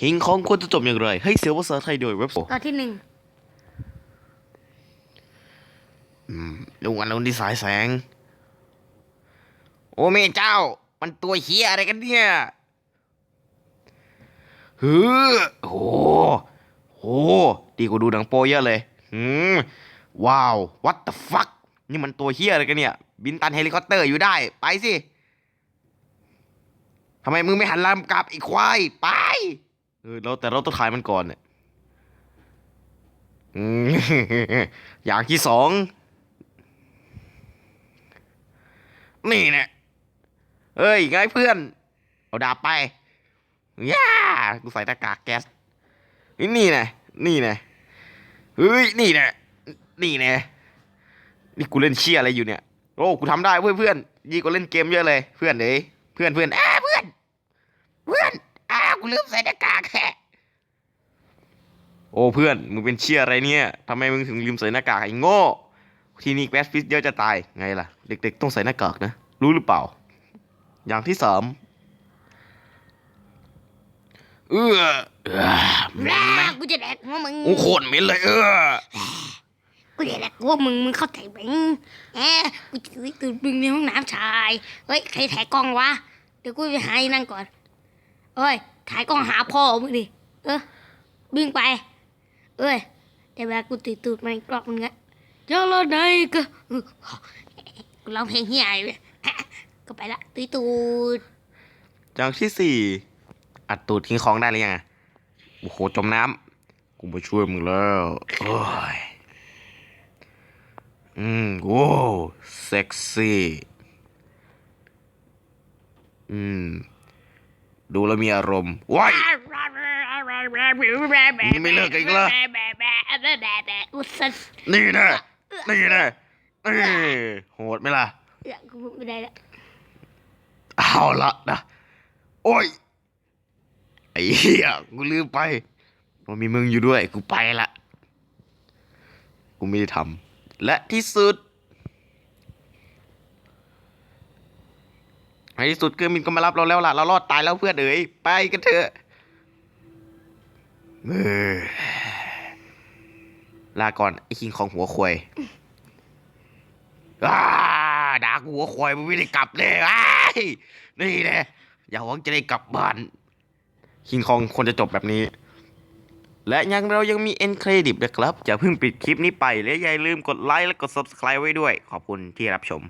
คิงคองควรจะจบอย่างไร ให้เสียภาษาไทยโดยเว็บตอนที่หนึ่งลุงอันลุงที่สายแสง โอ้แม่เจ้า มันตัวเฮียอะไรกันเนี่ยเฮ้อโหโหดีกว่าดูหนังโปเยอะเลยหืมว้าว what the fuck นี่มันตัวเฮียอะไรกันเนี่ย บินตันเฮลิคอปเตอร์อยู่ได้ ไปสิทำไมมึงไม่หันลำกลับไอีควาย ไป เออเราแต่เราต้องถ่ายมันก่อนเนี่ยอย่างที่สองนี่เนี่ยเอ้ยไงเพื่อน เอาดาบไปย่ากูใส่หน้ากากแก๊สนี่ไงนี่ไงเฮ้ยนี่ไงนี่ไงนี่กูเล่นเชี่ยอะไรอยู่เนี่ยโอ้กูทำได้เพื่อนเพื่อนยี่ก็เล่นเกมเยอะเลย เพื่อนเอ้ยเพื่อนเพื่อนอ้าเพื่อน เพื่อน กูลืมใส่หน้ากากแค่โอ้เพื่อนมึงเป็นเชี่ยอะไรเนี่ยทำไมมึงถึงลืมใส่หน้ากากไอ้โง่ที่นี่แกสฟิสเยอะจะตายไงล่ะ เด็กๆ ต้องใส่หน้ากากนะ รู้หรือเปล่า อย่างที่สามเออเออเหม็นไหมกูจะแดกหัวมึงโอ้โคตรเหม็นเลย เออกูจะแดกหัวมึงมึงเข้าใจไหมแอบกูจะไปตื่นบึงในห้องน้ำชายเฮ้ยใครถ่ายกล้องวะเดี๋ยวกูไปหาไอ้นั่นก่อนเอ้ย ถ่ายกล้องหาพ่อมึงดิ เออบิงไป เอ้ยแต่เวลากูตื่นตูดมันกรอกมึงอะเจ้าละไหนก็กูร้องเพลงเฮียอยู่เลยก็ไปละตื่นตูดอย่างที่สี่อัดตูดทิ้งของได้หรือยังโอ้โหจมน้ำกูมาช่วยมึงแล้วโอ้ยอืมโอ้เซ็กซี่อืม ดูแล้วมีอารมณ์ว้ายไม่เลิกกันอีกเหรออุสันนี่นะนี่นะนี่โหดไหมล่ะเดี๋ยวกูไม่ได้ละเอาละนะโอ้ยไอ้เหี้ยกูลืมไปว่ามีมึงอยู่ด้วย กูไปละ กูไม่ได้ทำและที่สุด ในที่สุดเครื่องบินก็มารับเราแล้วล่ะ เรารอดตายแล้วเพื่อนเอ๋ยไปกันเถอะเออลาก่อนไอ้คิงของหัวควายอ้าด่ากูหัวควายมึงไม่ได้กลับเลยไอ้ายนี่แหละอย่าหวังจะได้กลับบ้านคิงคองควรจะจบแบบนี้ และยังเรายังมีเอ็นเครดิตนะครับอย่าเพิ่งปิดคลิปนี้ไปและอย่าลืมกดไลค์และกด subscribe ไว้ด้วย ขอบคุณที่รับชม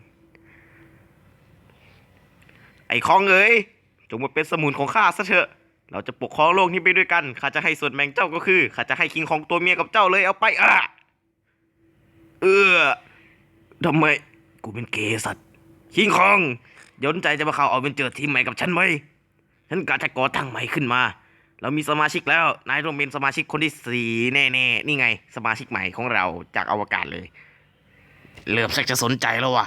ไอ้คองเอ๋ยจงมาเป็นสมุนของข้าซะเถอะ เราจะปกครองโลกนี้ไปด้วยกัน ข้าจะให้ส่วนแบ่งเจ้าก็คือ ข้าจะให้คิงคองตัวเมียกับเจ้าเลยเอาไปอะเออทำไม กูเป็นเกย์สัตว์ คิงคอง ยนใจจะมาเข้าเอาเป็นเจอทีมใหม่กับฉันไหม ฉันกะจะก่อตั้งใหม่ขึ้นมา เรามีสมาชิกแล้ว นายต้องเป็นสมาชิกคนที่สี่แน่ๆ นี่ไง สมาชิกใหม่ของเราจากอวกาศเลย เริ่มสักจะสนใจแล้ววะ